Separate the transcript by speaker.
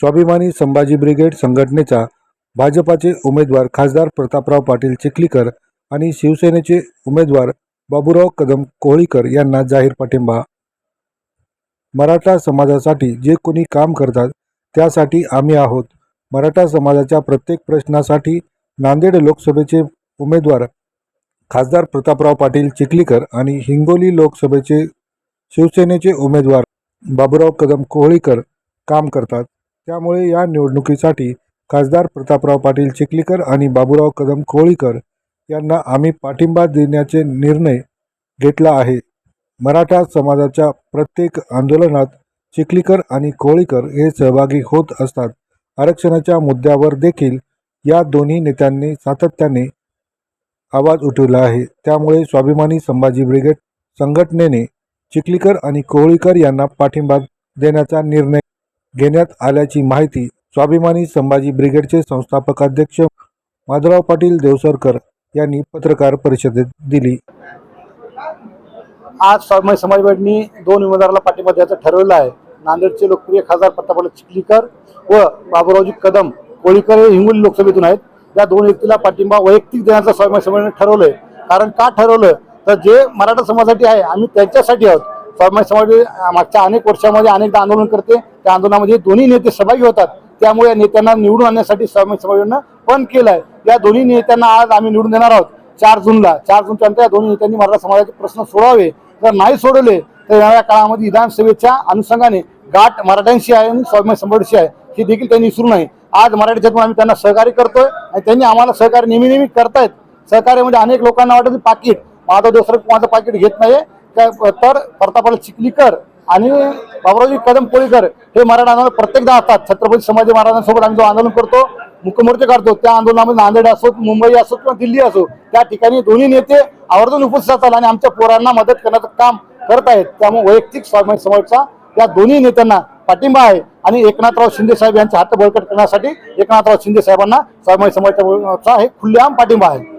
Speaker 1: स्वाभिमानी संभाजी ब्रिगेड संघटनेचा भाजपाचे उमेदवार खासदार प्रतापराव पाटील चिखलीकर आणि शिवसेनेचे उमेदवार बाबूराव कदम कोहळीकर यांना जाहीर पाठिंबा. मराठा समाजासाठी जे कोणी काम करतात त्यासाठी आम्ही आहोत. मराठा समाजाच्या प्रत्येक प्रश्नासाठी नांदेड लोकसभेचे उमेदवार खासदार प्रतापराव पाटील चिखलीकर आणि हिंगोली लोकसभेचे शिवसेनेचे उमेदवार बाबूराव कदम कोहळीकर काम करतात. त्यामुळे या निवडणुकीसाठी खासदार प्रतापराव पाटील चिखलीकर आणि बाबूराव कदम कोहळीकर यांना आम्ही पाठिंबा देण्याचे निर्णय घेतला आहे. मराठा समाजाच्या प्रत्येक आंदोलनात चिखलीकर आणि कोळीकर हे सहभागी होत असतात. आरक्षणाच्या मुद्द्यावर देखील या दोन्ही नेत्यांनी सातत्याने आवाज उठवला आहे. त्यामुळे स्वाभिमानी संभाजी ब्रिगेड संघटनेने चिखलीकर आणि कोहळीकर यांना पाठिंबा देण्याचा निर्णय घेण्यात आल्याची माहिती स्वाभिमानी संभाजी ब्रिगेडचे संस्थापक अध्यक्ष माधवराव पाटील देवसरकर यांनी पत्रकार परिषदेत दिली.
Speaker 2: आज स्वाभिमानी समाजवादीनी दोन उमेदवाराला पाठिंबा द्यायचं ठरवलं आहे. नांदेडचे लोकप्रिय खासदार प्रतापराव चिखलीकर व बाबूरावजी कदम कोळीकर हे हिंगोली लोकसभेतून आहेत. या दोन व्यक्तीला पाठिंबा वैयक्तिक देण्याचं स्वाभिमानी समाजाने ठरवलंय. कारण का ठरवलं? तर जे मराठा समाजासाठी आहे आम्ही त्यांच्यासाठी आहोत. स्वाभिमान समाज मागच्या अनेक वर्षामध्ये अनेकदा आंदोलन करते. त्या आंदोलनामध्ये दोन्ही नेते सहभागी होतात. त्यामुळे या नेत्यांना निवडून आणण्यासाठी स्वाभिमान समाजानं पण केलं आहे या दोन्ही नेत्यांना आज आम्ही निवडून देणार आहोत. चार जूनला. चार जूनच्या नंतर या दोन्ही नेत्यांनी मराठा समाजाचे प्रश्न सोडवावे. जर नाही सोडवले तर येणाऱ्या काळामध्ये विधानसभेच्या अनुषंगाने गाठ मराठ्यांशी आहे आणि स्वाभिमान समाजाशी आहे. हे देखील त्यांनी विसरू नये. आज मराठीच्यातून आम्ही त्यांना सहकार्य करतोय आणि त्यांनी आम्हाला सहकार्य नेहमी नेहमी करतायत. सहकार्य म्हणजे अनेक लोकांना वाटत पाकिट. माझं दुसरं माझं पाकिट घेत नाही तर प्रतापाला चिखलीकर आणि बाबरावजी कदम कोळीकर हे मराठा आंदोलन प्रत्येकदा असतात छत्रपती संभाजी महाराजांसोबत आम्ही जो आंदोलन करतो मुखमोर्चे काढतो त्या आंदोलनामध्ये नांदेड असो मुंबई असो किंवा दिल्ली असो त्या ठिकाणी दोन्ही नेते आवर्जून उपस्थित असतात आणि आमच्या पोरांना मदत करण्याचं काम करत आहेत. त्यामुळे वैयक्तिक स्वाभिमानी समाजचा या दोन्ही नेत्यांना पाठिंबा आहे. आणि एकनाथराव शिंदे साहेब यांचे हात बळकट करण्यासाठी एकनाथराव शिंदे साहेबांना स्वाभिमानी समाजचा हे खुल्लेआम पाठिंबा आहे.